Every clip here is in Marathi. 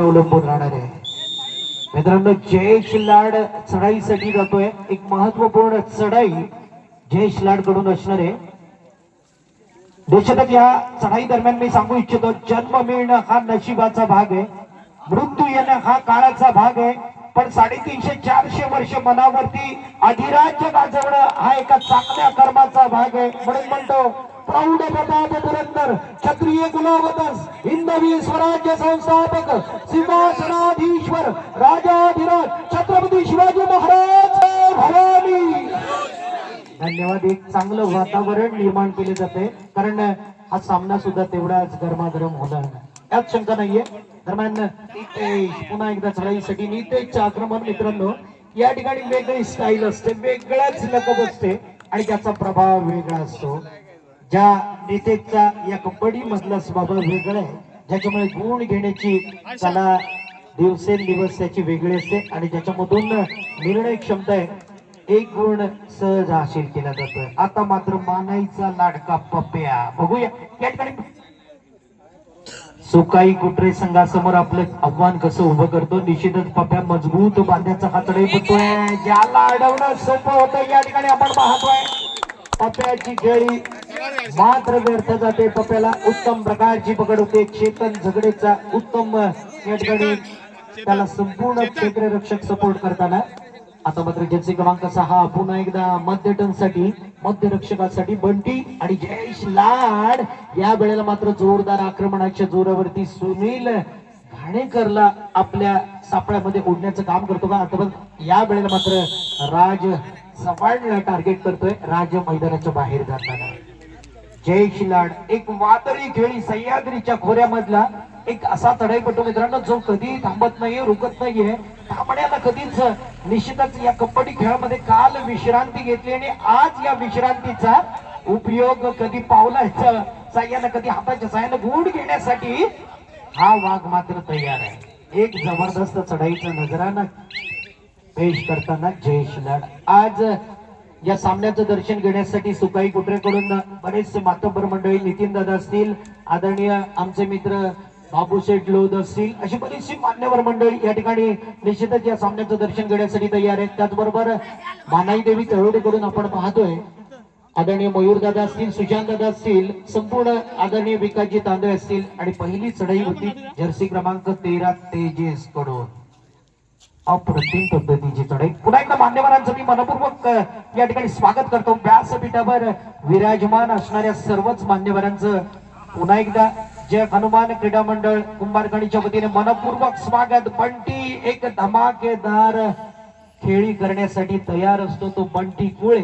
अवलंबून राहणार आहे. मित्रांनो जयेश लाड चढाईसाठी जातोय. एक महत्त्वपूर्ण चढाई जयेश लाडकडून असणार आहे. देशात या चढाई दरम्यान मी सांगू इच्छितो जन्म मिळणं हा नशिबाचा भाग आहे. मृत्यू येणं हा काळाचा भाग आहे. पण साडेतीनशे चारशे वर्ष मनावरती अधिराज्य गाजवणं हा एका चांगल्या कर्माचा भाग आहे. म्हणून म्हणतो प्रौढ प्रताप पुरंदर क्षत्रिय कुलावतस हिंदवी स्वराज्य संस्थापक सिंहासनाधीश्वर राजाधिराज छत्रपती शिवाजी महाराज भवानी. धन्यवाद एक चांगलं वातावरण निर्माण केले जाते. कारण हा सामना सुद्धा तेवढाच गरमागरम होणार नाही. यात शंका नाहीये. दरम्यान नितेश पुन्हा एकदा चढाईसाठी नितेशचं आक्रमण मित्रांनो या ठिकाणी वेगळी स्टाईल असते. वेगळाच लकब असते. आणि त्याचा प्रभाव वेगळा असतो. ज्या नेतेचा या कबड्डी मधला स्वभाव वेगळा आहे ज्याच्यामुळे गुण घेण्याची कला दिवसेंदिवस त्याची वेगळी असते आणि ज्याच्यामधून निर्णय क्षमता आहे एक गुण सहज हासिल केला जातोय आता मात्र मानाईचा लाडका पप्या. बघूया. या ठिकाणी सुकाई कुटरे संघासमोर आपलं आव्हान कसं उभं करतो निश्चितच पप्या मजबूत बांध्याचा हातडे बघतोय ज्याला अडवणं सोपं होतं या ठिकाणी आपण पाहतोय. पप्याची खेळी मात्र व्यर्थ जाते पप्याला उत्तम प्रकारची पकड होते. चेतन झगडेचा उत्तम या ठिकाणी त्याला संपूर्ण क्षेत्ररक्षक सपोर्ट करताना. आता मात्र जर्सी क्रमांक सहा पुन्हा एकदा मध्य टनसाठी मध्य रक्षकासाठी बंटी आणि जयेश लाड. या वेळेला मात्र जोरदार आक्रमणाच्या जोरावरती सुनील घाणेकरला आपल्या सापळ्यामध्ये ओढण्याचं काम करतो का? आता बघ या वेळेला मात्र राज सवाळला टार्गेट करतोय. राज मैदानाच्या बाहेर जाताना. जय शिलाड एक वादळी खेळी सह्याद्रीच्या खोऱ्यामधला एक असा चढाईपटू मित्रांनो जो कधी थांबत नाहीये रुकत नाहीये. थांबण्याला कधीच निश्चितच या कबड्डी खेळामध्ये काल विश्रांती घेतली आणि आज या विश्रांतीचा उपयोग कधी पावलाच्या साह्यानं कधी हाताच्या साह्यानं गुड घेण्यासाठी हा वाघ मात्र तयार आहे. एक जबरदस्त चढाईचा नजराना पेश करताना जयेश लाड आज या सामन्याचं दर्शन घेण्यासाठी सुकाई कुत्रेकडून बरेचसे मातब्बर मंडळी नितीन दादा असतील आदरणीय आमचे मित्र बाबूशेठ लोध असतील अशी बरीचशी मान्यवर मंडळी या ठिकाणी निश्चितच या सामन्याचं दर्शन घेण्यासाठी तयार आहेत. त्याचबरोबर मानाई देवी चळवळीकडून आपण पाहतोय आदरणीय मयूर दादा असतील सुशांत दादा असतील संपूर्ण आदरणीय विकासजी तांदळे असतील आणि पहिली चढाई होती जर्सी क्रमांक तेरा तेजेस कडून. अप्रतिम पद्धतीची चढाई पुन्हा एकदा मान्यवरांचं मी मनपूर्वक या ठिकाणी स्वागत करतो. व्यासपीठावर विराजमान असणाऱ्या सर्वच मान्यवरांचं पुन्हा एकदा जय हनुमान क्रीडा मंडळ कुंभारखणीच्या वतीने मनपूर्वक स्वागत. बंटी एक धमाकेदार खेळी करण्यासाठी तयार असतो तो बंटी कुळे.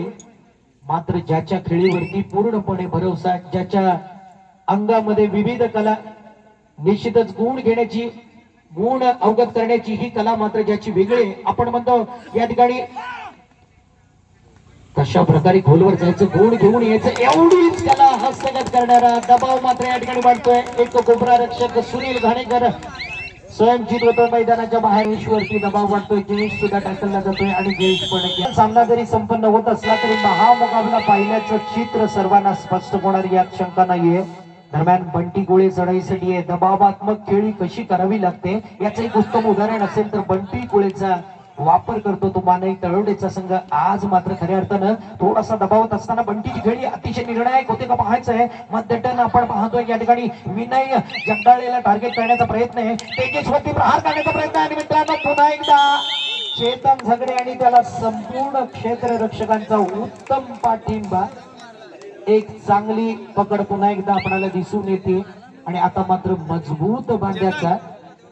मात्र ज्याच्या खेळीवरती पूर्णपणे भरोसा ज्याच्या अंगामध्ये विविध कला निश्चितच गुण घेण्याची गुण अवगत करण्याची ही कला मात्र ज्याची वेगळी आहे. आपण म्हणतो या ठिकाणी कशा प्रकारे खोलवर जायचं गुण घेऊन यायचं एवढीच त्याला हस्तगत करणारा दबाव मात्र या ठिकाणी वाढतोय एक कोपरा रक्षक सुनील घाणेकर स्वयंचित होतो. मैदानाच्या बाहेर ईश्वरची दबाव वाढतोय जयेश सुद्धा टाकला जातोय आणि जयेश पण सामना जरी संपन्न होत असला तरी महामुकाबला पाहिल्याचं चित्र सर्वांना स्पष्ट होणार यात शंका नाहीये. दरम्यान बंटी गोळे चढाईसाठी आहे. दबावात्मक खेळी कशी करावी लागते याचं एक उत्तम उदाहरण असेल तर बंटी गोळेचा वापर करतो तो मानवी तळवडेचा संघ. आज मात्र खऱ्या अर्थानं थोडासा दबावत असताना बंटीची खेळी अतिशय निर्णायक होते का पाहायचं आहे. मध्यटन आपण पाहतोय या ठिकाणी. विनय जगदाळेला टार्गेट करण्याचा प्रयत्न आहे. तेजस्वती प्रहार करण्याचा प्रयत्न आहे आणि मित्रांनो पुन्हा एकदा चेतन झगडे आणि त्याला संपूर्ण क्षेत्र रक्षकांचा उत्तम पाठिंबा एक चांगली पकड पुन्हा एकदा आपल्याला दिसून येते. आणि आता मात्र मजबूत बांध्याचा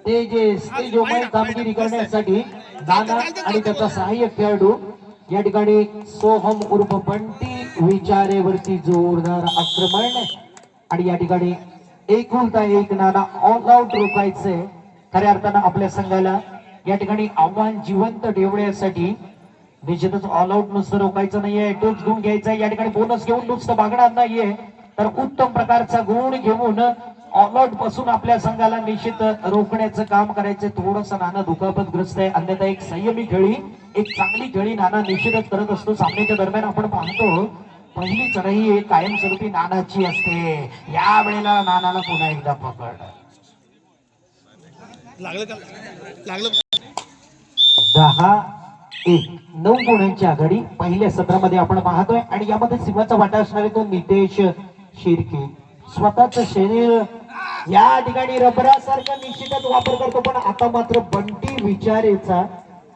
ते जे स्टेजोमय कामगिरी करण्यासाठी नाना आणि त्याचा सहाय्यक खेळाडू. या ठिकाणी सोहम उर्फ बंटी विचारेवरती जोरदार आक्रमण. आणि या ठिकाणी एकुलता एक नाना ऑल आउट रोखायचंय खऱ्या अर्थानं आपल्या संघाला या ठिकाणी आव्हान जिवंत ठेवण्यासाठी निश्चितच ऑल आउट नुसतं रोखायचं नाहीये. टोच गुण घ्यायचा आहे. या ठिकाणी बोनस घेऊन नुसतं मागणार नाहीये. तर उत्तम प्रकारचा गुण घेऊन ऑल आउटपासून आपल्या संघाला निश्चित रोखण्याचं काम करायचं. थोडस नाना दुखापतग्रस्त आहे. अन्यथा एक संयमी खेळी एक चांगली खेळी नाना निश्चितच करत असतो. सामन्याच्या दरम्यान आपण पाहतो पहिली चढाई कायमस्वरूपी नानाची असते. या वेळेला नानाला पुन्हा एकदा पकड. लागलं का? लागलं. दहा एक नऊ गुणांची आघाडी पहिल्या सत्रामध्ये आपण पाहतोय. आणि यामध्ये सिंहाचा वाटा असणारे तो नितेश शिर्के. स्वतःच शरीर या ठिकाणी रबरासारखा निश्चितच वापर करतो पण आता मात्र बंटी विचारेचा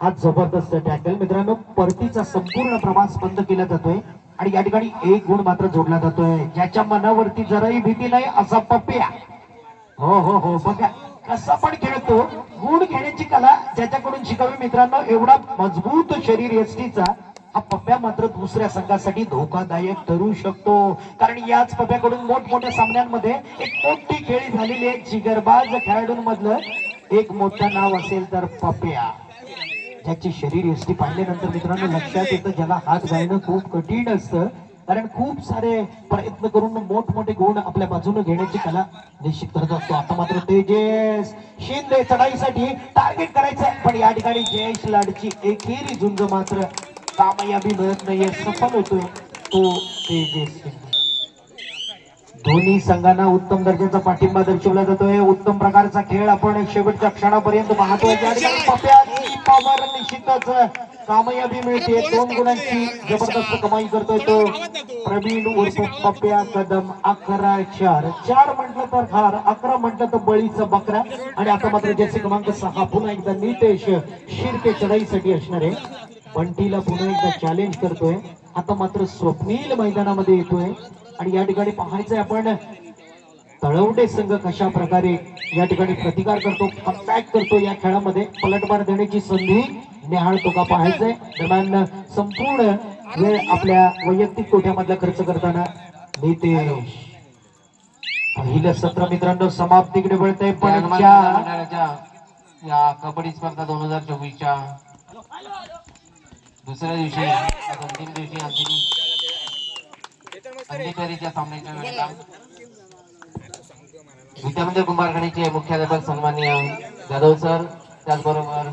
हा जबरदस्त टॅकल मित्रांनो परतीचा संपूर्ण प्रवास बंद केला जातोय आणि या ठिकाणी एक गुण मात्र जोडला जातोय. ज्याच्या मनावरती जराही भीती नाही असा पप्प्या हो हो हो बघा. कसा पण खेळतो. गुण घेण्याची कला ज्याच्याकडून शिकावी मित्रांनो एवढा मजबूत शरीर एसटीचा हा पप्प्या मात्र दुसऱ्या संघासाठी धोकादायक ठरू शकतो. कारण याच पप्प्याकडून मोठमोठ्या सामन्यांमध्ये एक मोठी खेळी झालेली आहे जिगरबाज खेळाडूंमधलं एक मोठं नाव असेल तर पप्या ज्याचे शरीर एसटी पाहिल्यानंतर मित्रांनो लक्षात येतं ज्याला हात गायनं खूप कठीण असतं. कारण खूप सारे प्रयत्न करून मोठमोठे गुण आपल्या बाजूने घेण्याची कला निश्चित करत असतो. आता मात्र तेजेस शिंदे चढाईसाठी टार्गेट करायचं पण या ठिकाणी जयेश लाडची एकेरी झुंज मात्र कामयाबी मिळत नाहीये. सफल होतोय तो तेजेस शिंदे. दोन्ही संघांना उत्तम दर्जाचा पाठिंबा दर्शवला जातोय. उत्तम प्रकारचा खेळ आपण शेवटच्या क्षणापर्यंत पाहतोय. निश्चितच कामयाबी मिळते. दोन गुणांची जबरदस्त कमाई करतोय तो प्रवीण उर्फ पप्प्या कदम अकरा चार. चार म्हटलं तर हार अकरा म्हटलं तर बळीचा बकरा. आणि आता मात्र ज्याचे क्रमांक सहा पुन्हा एकदा नितेश शिरके चढाईसाठी असणार आहे. बंटीला पुन्हा एकदा चॅलेंज करतोय. आता मात्र स्वप्नील मैदानामध्ये येतोय. आणि या ठिकाणी पाहायचंय आपण तळवडे संघ कशा प्रकारे या ठिकाणी प्रतिकार करतो कमबॅक करतो या खेळामध्ये. पलटवार देण्याची संधी निहाळतो का पाहायचंय. दरम्यान संपूर्ण वेळ आपल्या वैयक्तिक कोठ्यामधला खर्च करताना नितेश. पहिलं सत्र मित्रांनो समाप्तीकडे वळतंय पण या कबड्डी स्पर्धा दोन हजार चोवीसच्या. दुसऱ्या दिवशी अंतिम दिवशी अंतिम अंतिम सामन्याच्या वेळेला विद्यामंदिर कुंभारखणीचे मुख्याध्यापक सन्माननीय जाधव सर त्याचबरोबर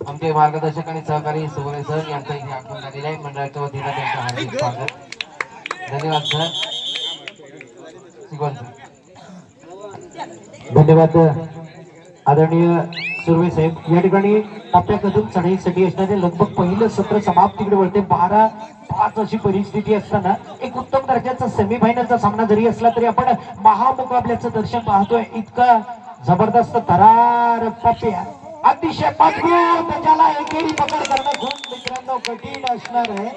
आमचे मार्गदर्शक आणि सहकारी सुगरे सर यांचं इथे आगमन झालेलं आहे. मंडळाच्या वतीनं त्यांचं हार्दिक स्वागत. धन्यवाद सर. धन्यवाद आदरणीय सुर्वे साहेब. या ठिकाणी टप्प्या कदम चढाईसाठी असणारे लगभग पहिलं सत्र समाप्तीकडे वळते. बारा पाच अशी परिस्थिती असताना एक उत्तम दर्जाचा सेमीफायनलचा सामना जरी असला तरी आपण महामुकाबल्याचं दर्शन पाहतोय. इतका जबरदस्त थरार पप्या अतिशय मजबूत एकेरी पकड करणं खूप मित्रांनो कठीण असणार आहे.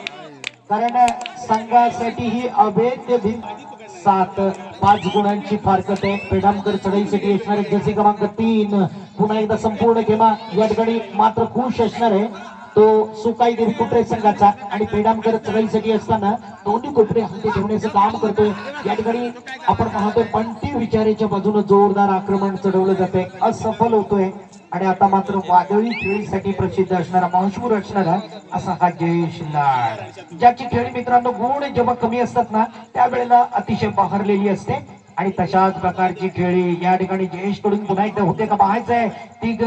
कारण संघासाठी ही अभेद्य भिन्न सात पाच गुणांची फारकत आहे. पेडामकर चढाईसाठी असणारे जसे क्रमांक तीन. पुन्हा एकदा संपूर्ण खेमा या ठिकाणी मात्र खुश असणार आहे. तो सुकाई देवी कोपरे संघाचा आणि पेडामकर चढाईसाठी असताना दोन्ही कोपरे हल्ली ठेवण्याचं काम करतोय. या ठिकाणी आपण पाहतोय पंटी विचारेच्या बाजूने जोरदार आक्रमण चढवलं जाते असफल होतोय. आणि आता मात्र वादळी खेळीसाठी प्रसिद्ध असणारा मशहूर असणारा असा हा जयेश लाड. ज्याची खेळी मित्रांनो गुण जेव्हा कमी असतात ना त्यावेळेला अतिशय बहरलेली असते. आणि तशाच प्रकारची खेळी या ठिकाणी जयेशकडून पुन्हा एकदा होते का पाहायचंय. तिघ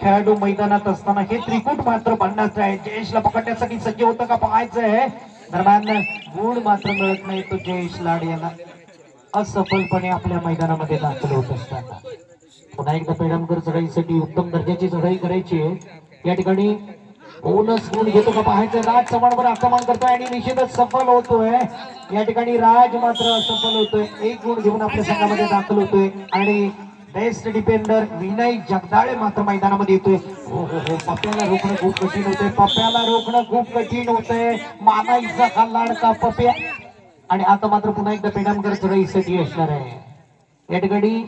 खेळाडू मैदानात असताना हे त्रिकूट मात्र बनण्याचं आहे. जयेशला पकडण्यासाठी सज्ज होतं का पाहायचंय. दरम्यान गुण मात्र मिळत नाही तो जयेश लाड यांना असफलपणे आपल्या मैदानामध्ये दाखल होत असताना. पुन्हा एकदा पेडमकर चढाईसाठी उत्तम दर्जाची चढाई करायची आहे. या ठिकाणी बोनस गुण घेतो का पाहायचं? राज चव्हाणवर आक्रमण करतोय आणि निषेधच सफल होतोय. या ठिकाणी राज मात्र सफल होतोय. एक गुण घेऊन आपल्या संघामध्ये दाखल होतोय. आणि बेस्ट डिफेंडर विनय जगदाळे मात्र मैदानामध्ये येतोय. हो हो हो. रोखणं खूप कठीण होतंय. पप्याला रोखणं खूप कठीण होतंय. मानाईचा हा लाडका पप्या. आणि आता मात्र पुन्हा एकदा पेडामकर चढाईसाठी असणार आहे. या ठिकाणी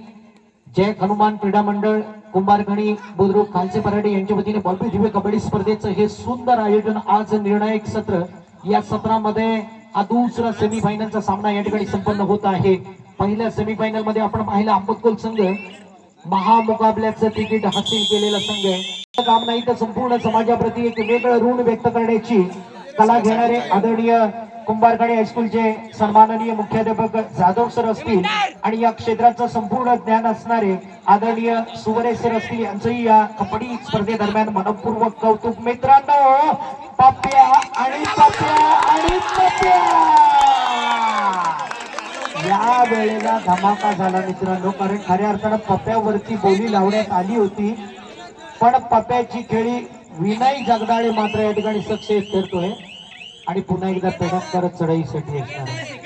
जय हनुमान क्रीडा मंडळ कुंभारगणी बुद्रुक खालसे पराडे यांच्या वतीने बॉम्बे दिव्य कबड्डी स्पर्धेचं हे सुंदर आयोजन आज निर्णायक सत्र. या सत्रामध्ये हा दुसरा सेमीफायनलचा सामना या ठिकाणी संपन्न होत आहे. पहिल्या सेमीफायनलमध्ये आपण पाहिलं अहमदकोल संघ. महामुकाबल्याचं तिकीट हासिल केलेला संघ. काम नाही तर संपूर्ण समाजाप्रती एक वेगळं ऋण व्यक्त करण्याची कला घेणारे आदरणीय कुंभारखाडी हायस्कूलचे सन्माननीय मुख्याध्यापक जाधव सर असतील आणि या क्षेत्राचं संपूर्ण ज्ञान असणारे आदरणीय सुवरे सर असतील यांचंही या कबड्डी स्पर्धेदरम्यान मनपूर्वक कौतुक. मित्रांनो पप्प्या आणि पप्प्या आणि या वेळेला धमाका झाला मित्रांनो कारण खऱ्या अर्थानं पप्प्यावरती बोली लावण्यात आली होती. पण पप्प्याची खेळी विनय जगदाळे मात्र या ठिकाणी सक्सेस करतोय. आणि पुन्हा एकदा तडक करत चढाईसाठी असणार आहे.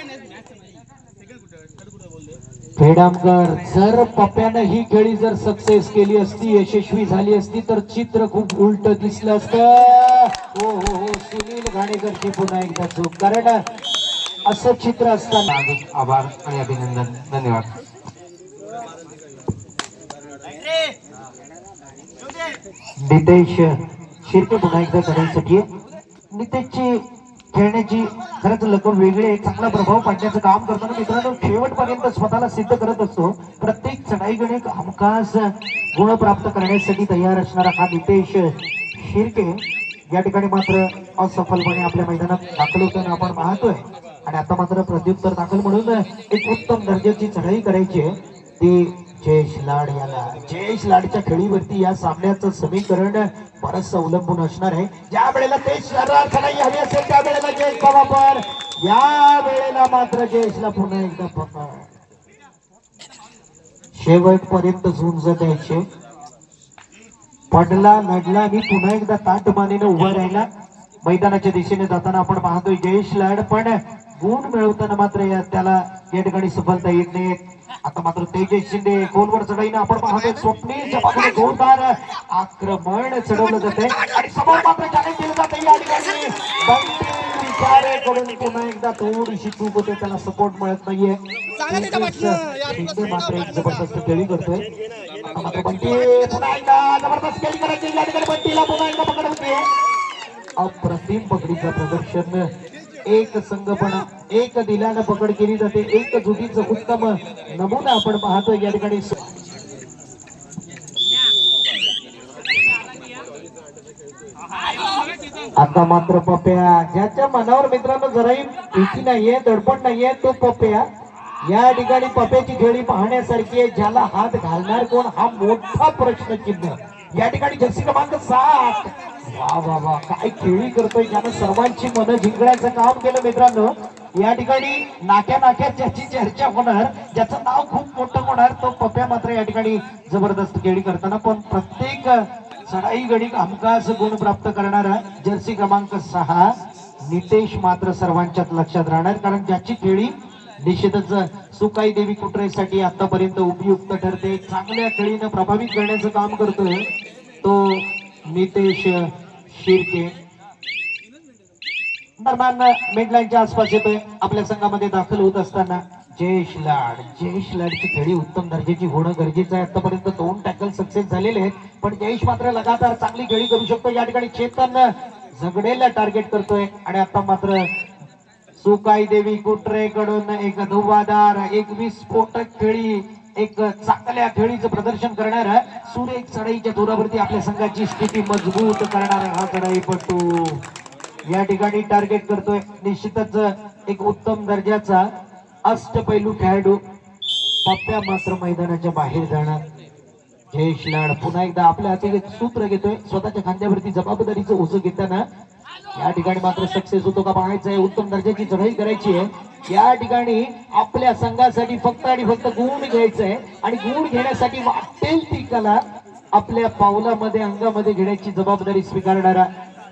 खेडामकर जर पप्प्यानं ही खेळी जर सक्सेस केली असती यशस्वी झाली असती तर चित्र खूप उलट दिसलं असतं. हो हो हो सुनील घाणेकरची पुन्हा एकदा चूक कारण असं चित्र असताना आभार आणि अभिनंदन. धन्यवाद. नितेश शिर्के पुन्हा एकदा चढाईसाठी नितेशची खेळण्याची खरंच लोक वेगळे चांगला प्रभाव पाडण्याचं काम करताना मित्रांनो शेवटपर्यंत स्वतःला सिद्ध करत असतो. प्रत्येक चढाई गणिक हमखास गुण प्राप्त करण्यासाठी तयार असणारा हा नितेश शिर्के. या ठिकाणी मात्र असफलपणे आपल्या मैदानात दाखल होताना आपण पाहतोय. आणि आता मात्र प्रत्युत्तर दाखल म्हणून एक उत्तम दर्जाची चढाई करायची आहे. ती जयेश लाड याला. जयेश लाडच्या खेळीवरती या सामन्याचं समीकरण बरंच अवलंबून असणार आहे. ज्या वेळेला ते शरीरात नाही हवी असेल त्या वेळेला जयेशचा वापर. या वेळेला मात्र जयेशला पुन्हा एकदा पकड. शेवटपर्यंत झुंज द्यायचे. पडला लढला आणि पुन्हा एकदा ताटमानेने उभा राहिला. मैदानाच्या दिशेने जाताना आपण पाहतोय जयेश लाड पण गुण मिळवताना मात्र या त्याला या ठिकाणी सफलता येत नाही. आता मात्र तेजस शिंदे गोलवर चढाईनं आपण पाहतोय स्वप्नीलच्या बाजूने जोरदार आक्रमण चढवलं जाते आणि समोर मात्र चॅलेंज केलं जाते या ठिकाणी. पुन्हा एकदा थोडीशी चूक होते त्याला सपोर्ट मिळत नाहीये. मात्र एक जबरदस्त खेळी करतोय. मात्र बंटी पुन्हा एकदा जबरदस्त खेळी करायची या ठिकाणी बंटीला पुन्हा एकदा पकड होते अप्रतिम पकडीचं प्रदर्शन. एक संघपणा एक दिल्यानं पकड केली जाते. एक जुटीचं उत्तम नमुना आपण पाहतो या ठिकाणी. आता मात्र पप्या ज्याच्या मनावर मित्रांनो जराही भीती नाहीये दडपण नाहीये तो पप्या या ठिकाणी पप्याची खेळी पाहण्यासारखी आहे ज्याला हात घालणार कोण? हा मोठा प्रश्न चिन्ह या ठिकाणी जर्सी क्रमांक सात. वा वा वा. काय खेळी करतोय ज्यानं सर्वांची मनं जिंकण्याचं काम केलं मित्रांनो. या ठिकाणी नाक्या नाक्यात ज्याची चर्चा होणार ज्याचं नाव खूप मोठं होणार तो पप्या मात्र या ठिकाणी जबरदस्त खेळी करताना पण प्रत्येक चढाई गणिक हमखास गुण प्राप्त करणारा जर्सी क्रमांक सहा. नितेश मात्र सर्वांच्यात लक्षात राहणार कारण ज्याची खेळी निश्चितच सुकाई देवी कुटरेसाठी आतापर्यंत उपयुक्त ठरते. चांगल्या खेळीनं प्रभावित करण्याचं काम करतोय तो नितेश शिर्के. दरम्यान मिडलाईनच्या आसपास येतोय. आपल्या संघामध्ये दाखल होत असताना जयेश लाड. जयेश लाडची खेळी उत्तम दर्जाची होणं गरजेचं आहे. आतापर्यंत दोन टॅकल सक्सेस झालेले आहेत. पण जयेश मात्र लगातार चांगली खेळी करू शकतो. या ठिकाणी चेतन झगडेला टार्गेट करतोय. आणि आता मात्र सुकाई देवी कुटरेकडून एक धुवादार एक विस्फोटक खेळी एक चांगल्या खेळीचं प्रदर्शन करणार सुरेख चढाईच्या जोरावरती आपल्या संघाची स्थिती मजबूत करणारा हा चढाईपटू. या ठिकाणी टार्गेट करतोय निश्चितच एक उत्तम दर्जाचा अष्टपैलू खेळाडू. पप्प्या मात्र मैदानाच्या बाहेर जाणार. जयेश लाड पुन्हा एकदा आपल्या हाती सूत्र घेतोय. स्वतःच्या खांद्यावरती जबाबदारीचं ओझं घेताना या ठिकाणी मात्र सक्सेस होतो का पाहायचं आहे. उत्तम दर्जाची चढाई करायची आहे. या ठिकाणी आपल्या संघासाठी फक्त आणि फक्त गुण घ्यायचं आहे. आणि गुण घेण्यासाठी वाटेल ती कला आपल्या पावलामध्ये अंगामध्ये घेण्याची जबाबदारी स्वीकारणारा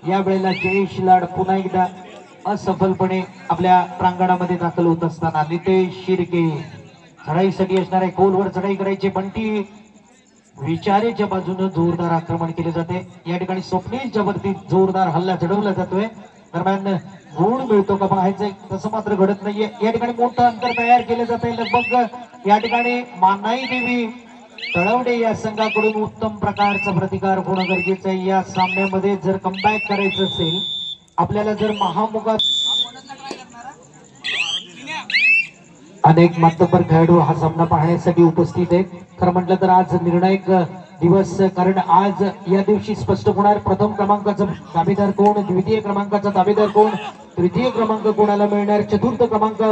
या वेळेला जयेश लाड पुन्हा एकदा असफलपणे आपल्या प्रांगणामध्ये दाखल होत असताना नितेश शिर्के. चढाईसाठी असणार आहे गोलवर चढाई करायची. बंटी विचारेच्या बाजूने जोरदार आक्रमण केले जाते. या ठिकाणी स्वप्नीलच्या वरती जोरदार हल्ला चढवला जातोय. दरम्यान गुण मिळतो का पाहायचंय तसं मात्र घडत नाहीये. या ठिकाणी मोठं अंतर तयार केलं जात आहे लगभग या ठिकाणी मानाई देवी तळवडे या संघाकडून उत्तम प्रकारचा प्रतिकार होणं गरजेचं आहे. या सामन्यामध्ये जर कमबॅक करायचं असेल आपल्याला जर महामुगा अनेक मातब्बर खेळाडू हा सामना पाहण्यासाठी उपस्थित आहेत. खरं म्हटलं तर आज निर्णायक दिवस कारण आज या दिवशी स्पष्ट होणार प्रथम क्रमांकाचा दावेदार कोण द्वितीय क्रमांकाचा दावेदार कोण तृतीय क्रमांक कोणाला मिळणार चतुर्थ क्रमांक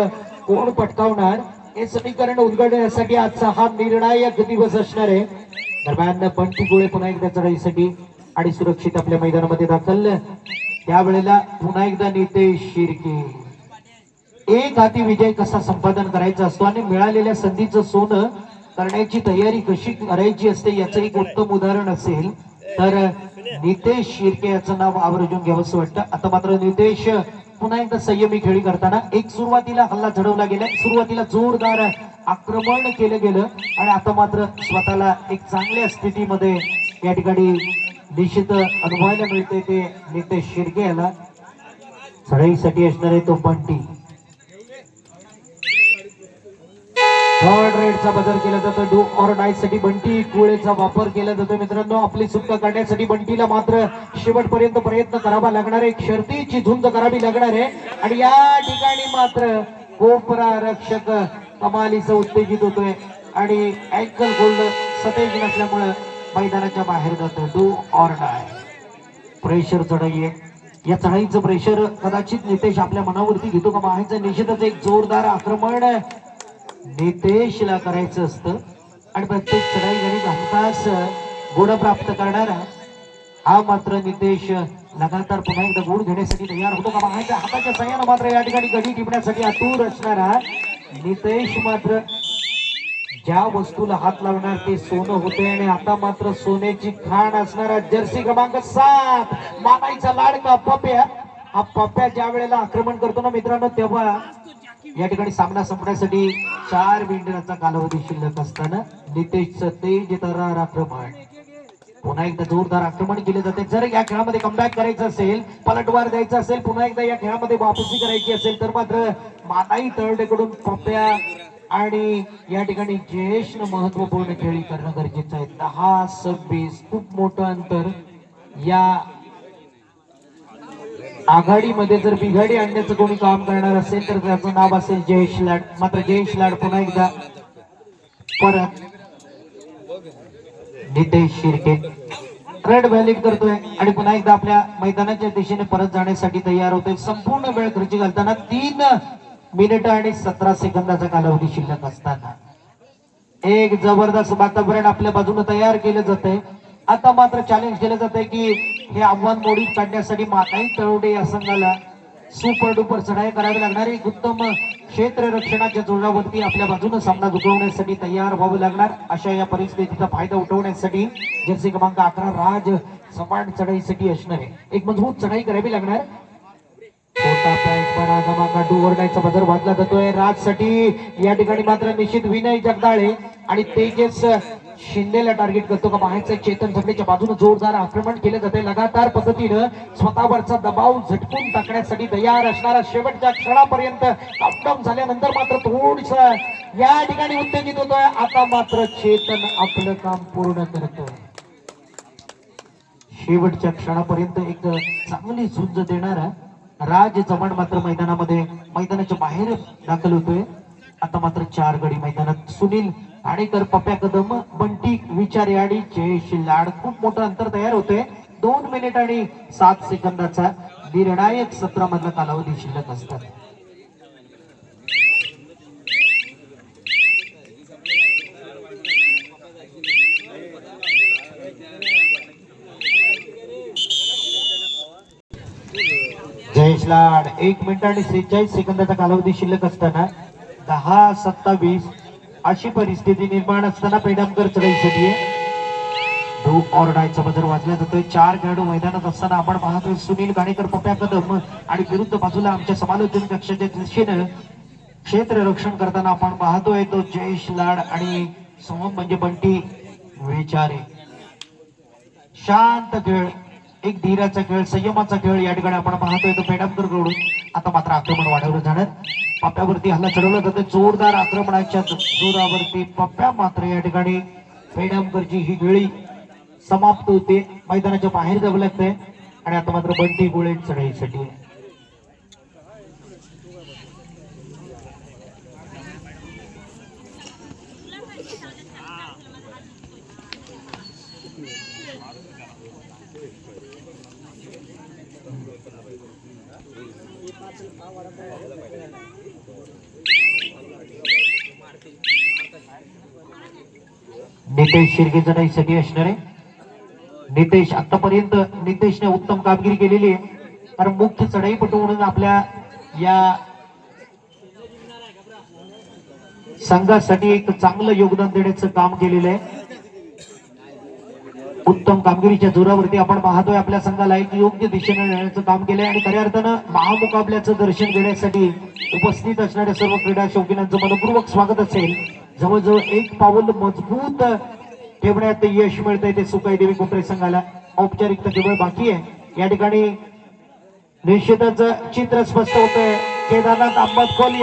कोण पटकावणार? हे समीकरण उलगडण्यासाठी आजचा हा निर्णायक दिवस असणार आहे. दरम्यान बंटी गोळे पुन्हा एकदा चढाईसाठी आणि सुरक्षित आपल्या मैदानामध्ये दाखल. त्यावेळेला पुन्हा एकदा नितेश शिर्के. एक हाती विजय कसा संपादन करायचा असतो आणि मिळालेल्या संधीचं सोनं करण्याची तयारी कशी करायची असते याचं एक उत्तम उदाहरण असेल तर नितेश शिर्के याचं नाव आवर्जून घ्यावंसं वाटतं. आता मात्र नितेश पुन्हा एकदा संयमी खेळी करताना एक सुरुवातीला हल्ला चढवला गेला सुरुवातीला जोरदार आक्रमण केलं गेलं आणि आता मात्र स्वतःला एक चांगल्या स्थितीमध्ये या ठिकाणी निश्चित अनुभवायला मिळते ते नितेश शिर्के याला. चढाईसाठी असणार आहे तो बंटी. थर्ड रेडचा बदल केला जातो. डू ऑरसाठी बंटी कुळेचा वापर केला जातो. मित्रांनो आपली सुटका काढण्यासाठी बंटीला मात्र शेवटपर्यंत प्रयत्न करावा लागणार आहे. एक शर्तीची झुंज करावी लागणार आहे. आणि या ठिकाणी मात्र कोपरा रक्षक कमालीचं उत्तेजित होतोय. आणि अँकल गोल्ड सतेज नसल्यामुळे मैदानाच्या बाहेर जातो. डू ऑर डाय प्रेशर चढाई आहे या चढाईचं प्रेशर कदाचित नितेश आपल्या मनावरती घेतो. का बाहेरचं निषेधाचं एक जोरदार आक्रमण नितेशला करायचं असतं. आणि प्रत्येक चढाई घरी हमखास गुण प्राप्त करणारा हा मात्र नितेश लगातार पुन्हा एकदा गुण घेण्यासाठी तयार होतो का? पाहायचं हाताच्या सह्यानं मात्र या ठिकाणी गडी टिपण्यासाठी अतूर असणारा नितेश मात्र ज्या वस्तूला हात लावणार ते सोनं होते आणि आता मात्र सोन्याची खाण असणारा जर्सी क्रमांक सात मामाईचा लाडका पप्या. हा पप्या ज्या वेळेला आक्रमण करतो ना मित्रांनो तेव्हा या ठिकाणी सामना संपण्यासाठी चार मिनिटांचा कालावधी शिल्लक असताना नितेशचं तेज तरार आक्रमण. पुन्हा एकदा जोरदार आक्रमण केले जाते. जर या खेळामध्ये कमबॅक करायचं असेल पलटवार द्यायचा असेल पुन्हा एकदा या खेळामध्ये वापसी करायची असेल तर मात्र माताई तळडेकडून पप्या आणि या ठिकाणी जयेशनं महत्त्वपूर्ण खेळी करणं गरजेचं आहे. दहा सव्वीस खूप मोठं अंतर या आघाडीमध्ये जर बिघाडी आणण्याचं कोणी काम करणार असेल तर त्याचं नाव असेल जयेश लाड. मात्र जयेश लाड पुन्हा एकदा परत नितेश शिर्के. रेड व्हॅलिड करतोय आणि पुन्हा एकदा आपल्या मैदानाच्या दिशेने परत जाण्यासाठी तयार होतोय. संपूर्ण वेळ खर्ची घालताना तीन मिनिट आणि सतरा सेकंदाचा कालावधी शिल्लक असताना. एक जबरदस्त वातावरण आपल्या बाजूने तयार केलं जातंय. आता मात्र चॅलेंज केलं जात आहे की हे आव्हान मोडीत काढण्यासाठी माताई तळवडे या संघाला सुपर डुपर चढाई करावी लागणार एक उत्तम क्षेत्र रक्षणाच्या जोरावरती आपल्या बाजूने सामना दुखवण्यासाठी तयार व्हावं लागणार. अशा या परिस्थितीचा फायदा उठवण्यासाठी जर्सी क्रमांक अकरा राज समान चढाईसाठी असणार आहे. एक मजबूत चढाई करावी लागणार. छोटा बदल वाजला जातोय. राजसाठी या ठिकाणी मात्र निश्चित विनय जगदाळे आणि तेजस शिंदेला टार्गेट करतो का पाहायचं चेतन झगडेच्या बाजूने जोरदार आक्रमण केलं जाते लगातार पद्धतीनं स्वतःवरचा दबाव झटकून टाकण्यासाठी तयार असणारा शेवटच्या क्षणापर्यंत अपडाऊन झाल्यानंतर मात्र थोडस या ठिकाणी उत्तेजित होतोय. आता मात्र चेतन आपलं काम पूर्ण करतोय. शेवटच्या क्षणापर्यंत एक चांगली झुंज देणारा राज चव्हाण मात्र मैदानामध्ये मैदानाच्या बाहेर दाखल होतोय. आता मात्र चार गडी मैदानात. सुनील आणेकर पप्या कदम बंटी विचारे आणि जयेश लाड खूप मोठं अंतर तयार होतंय. दोन मिनिट आणि सात सेकंदाचा निर्णायक सत्रामधला कालावधी शिल्लक असतात. जयेश लाड एक मिनिट आणि सेहेचाळीस सेकंदाचा कालावधी शिल्लक असताना दहा सत्तावीस अशी परिस्थिती निर्माण असताना पेडामकर चढाईसाठी डू ऑर डायचा बदल वाजला जातोय चार खेळाडू मैदानात असताना आपण पाहतोय सुनील गाणेकर पप्या कदम आणि विरुद्ध बाजूला आमच्या समालोचन कक्षाच्या दिशेनं क्षेत्र रक्षण करताना आपण पाहतोय तो जयेश लाड आणि समोर म्हणजे बंटी विचारे. शांत खेळ एक धीराचा खेळ संयमाचा खेळ या ठिकाणी आपण पाहतोय. तो पेडामकरकडून आता मात्र आक्रमण वाढवलं जाणार. पप्प्यावरती हल्ला चढवला जातो जोरदार आक्रमणाच्या जोरावरती पप्प्या मात्र या ठिकाणी पेडामकरची ही वेळी समाप्त होते. मैदानाच्या बाहेर जावं लागतंय. आणि आता मात्र बंटी गोळे चढाईसाठी नितेश शिर्के चढाईसाठी असणार आहे. नितेश आतापर्यंत नितेशने उत्तम कामगिरी केलेली आहे. कारण मुख्य चढाईपटू म्हणून आपल्या या संघासाठी एक चांगलं योगदान देण्याचं काम केलेलं आहे. उत्तम कामगिरीच्या जोरावरती आपण पाहतोय आपल्या संघाला एक योग्य दिशेने नेण्याचं काम केलंय. आणि खऱ्या अर्थानं महामुकाबल्याचं दर्शन घेण्यासाठी उपस्थित असणाऱ्या सर्व क्रीडा शौकीनांचं मनपूर्वक स्वागत असेल. जवळजवळ एक पाऊल मजबूत ठेवण्यात यश मिळतंय ते सुकाई देवी कुंपरे संघाला. औपचारिकता केवळ बाकी आहे. या ठिकाणी निश्चितच चित्र स्पष्ट होतंय. केदारनाथ अंबतकोल